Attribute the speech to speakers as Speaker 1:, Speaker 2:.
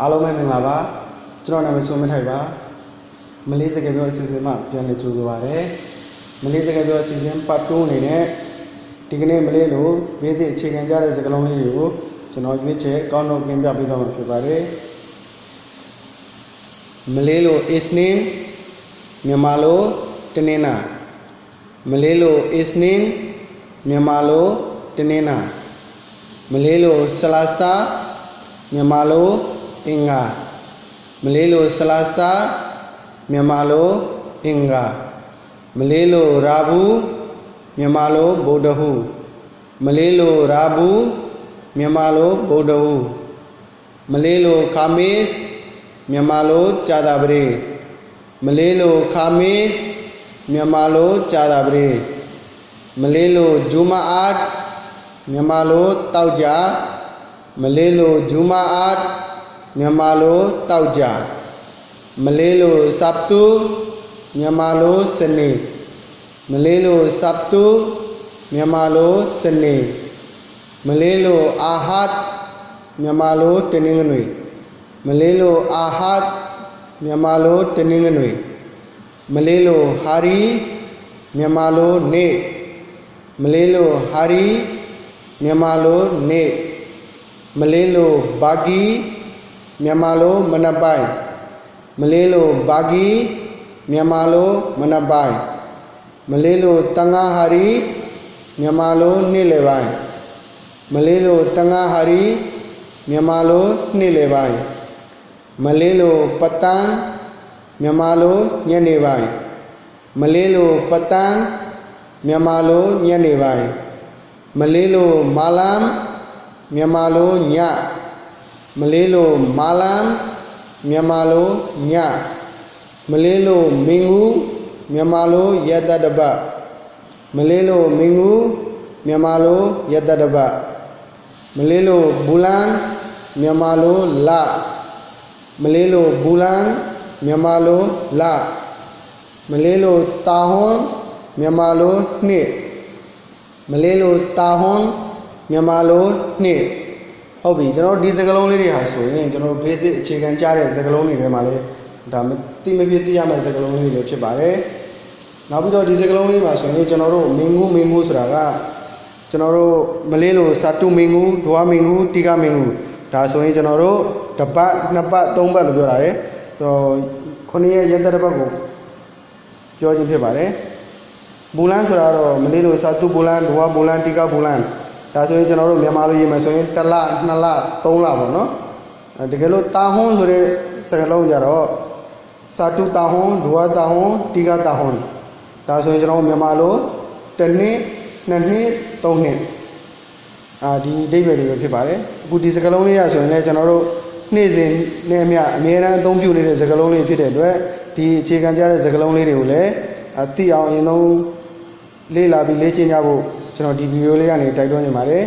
Speaker 1: အားလုံးပဲမင်္ဂလာပါကျွန်တော်နာမည်ဆိုမထိုက်ပါမလေးစကားပြောအစီအစဉ်မှာပြန်လည်ကြိုဆိုပါရစေမလေးစကားပြောအစီအစဉ်ပတ်2အနေနဲ့ ဒီကနေ့မလေးလိုဘေးသည့်အခြေခံကြတဲ့စကားလုံးလေးတွေကိုကျွန်တော်ရွေးချယ်ကောင်းတော့ပြင်ပြပေးသွားမှာဖြစ်ပါတယ်မလေးလို isnin မြန်မာလိုတနင်္လာမလေးလို isnin မြန်မာလိုတနင်္လာမလေးလိုဆလာစာမြန်မာလိုအင်္ဂါမလေးလိုဆလာစာမြန်မာလိုအင်္ဂါမလေးလိုရာဘူး မြန်မာလိုဗုဒ္ဓဟုမလေးလိုရာဘူးမြန်မာလိုဗုဒ္ဓဟုမလေးလိုခါမစ်မြန်မာလိုကြာတာပရိမလေးလိုခါမစ်မြန်မာလိုကြာတာပရိမလေးလိုဂျူမာအတ်မြန်မာလိုတောက်ကြမလေးလိုဂျူမာအတ်မြန်မာလိုတောက်ကြမလေးလိုစပ်တူမြန်မာလိုစနေ မလေးလိုစပ်တူမြန်မာလိုစနေမလေးလိုအာဟတ်မြန်မာလိုတနင်္ဂနွေမလေးလိုအာဟတ်မြန်မာလိုတနင်္ဂနွေမလေးလိုဟာရီမြန်မာလိုနေ့မလေးလိုဟာရီမြန်မာလိုနေ့မလေးလိုဘာဂီမြန်မာလိုမနက်ပိုင်းမလေးလိုဘာဂီမြန်မာလိုမနက်ပိုင်း မလေးလိုတန်ငါဟာရီမြန်မာလိုနေ့လယ်ပိုင်းမလေးလိုတန်ငါဟာရီမြန်မာလိုနေ့လယ်ပိုင်းမလေးလိုပတန်းမြန်မာလိုညနေပိုင်းမလေးလိုပတန်းမြန်မာလိုညနေပိုင်းမလေးလိုမာလမ်မြန်မာလိုညမလေးလိုမာလမ်မြန်မာလိုညမလေးလိုမင်ငူ မြန်မာလိုယတတပမလေးလိုမင်ငူမြန်မာလိုယတတပမလေးလိုဘူလန်မြန်မာလိုလမလေးလိုဘူလန်မြန်မာလိုလမလေးလိုတာဟွန်မြန်မာလိုနှစ်မလေးလိုတာဟွန်မြန်မာလိုနှစ်ဟုတ်ပြီကျွန်တော်တို့ဒီစကားလုံးလေးတွေဟာဆိုရင်ကျွန်တော်တို့ basic အခြေခံကြားတဲ့စကားလုံးတွေထဲမှာလည်း ဒါမတိမဖြစ်သိရမယ့်စကားလုံးလေးတွေဖြစ်ပါတယ်နောက်ပြီးတော့ဒီစကားလုံးလေးမှာဆိုရင်ကျွန်တော်တို့မင်းငူးမင်းငူးဆိုတာကကျွန်တော်တို့မလေးလိုစာတုမင်းငူးဒွားမင်းငူးတိကမင်းငူးဒါဆိုရင်ကျွန်တော်တို့တစ်ပတ်နှစ်ပတ်သုံးပတ်လို့ပြောတာလေဆိုတော့ခုနှစ်ရက်ရက်သက်တစ်ပတ်ကိုပြောခြင်းဖြစ်ပါတယ်ဘူလန်ဆိုတာတော့မလေးလိုစာတုဘူလန်ဒွားဘူလန်တိကဘူလန်ဒါဆိုရင်ကျွန်တော်တို့မြန်မာလိုရေးမယ်ဆိုရင်တစ်လနှစ်လသုံးလပေါ့နော်အဲတကယ်လို့တာဟွန်းဆိုတဲ့စကားလုံးကြတော့ စာတုတာဟွန်းဒွားတာဟွန်းတိကတာဟွန်းဒါဆိုရင်ကျွန်တော်တို့မြန်မာလိုတစ်နှစ်နှစ်နှစ်သုံးနှစ်အာဒီအဓိပ္ပာယ်တွေပဲဖြစ်ပါတယ်အခုဒီစကားလုံးလေးရဆိုရင်လည်းကျွန်တော်တို့နေ့စဉ်နဲ့အမျှအမြဲတမ်းအသုံးပြုနေတဲ့စကားလုံးလေးဖြစ်တဲ့အတွက်ဒီအခြေခံကြတဲ့စကားလုံးလေးတွေကိုလည်းအသိအောင်အရင်ဆုံးလေ့လာပြီးလေ့ကျင့်ကြဖို့ကျွန်တော်ဒီဗီဒီယိုလေးကနေတိုက်တွန်းနေပါတယ်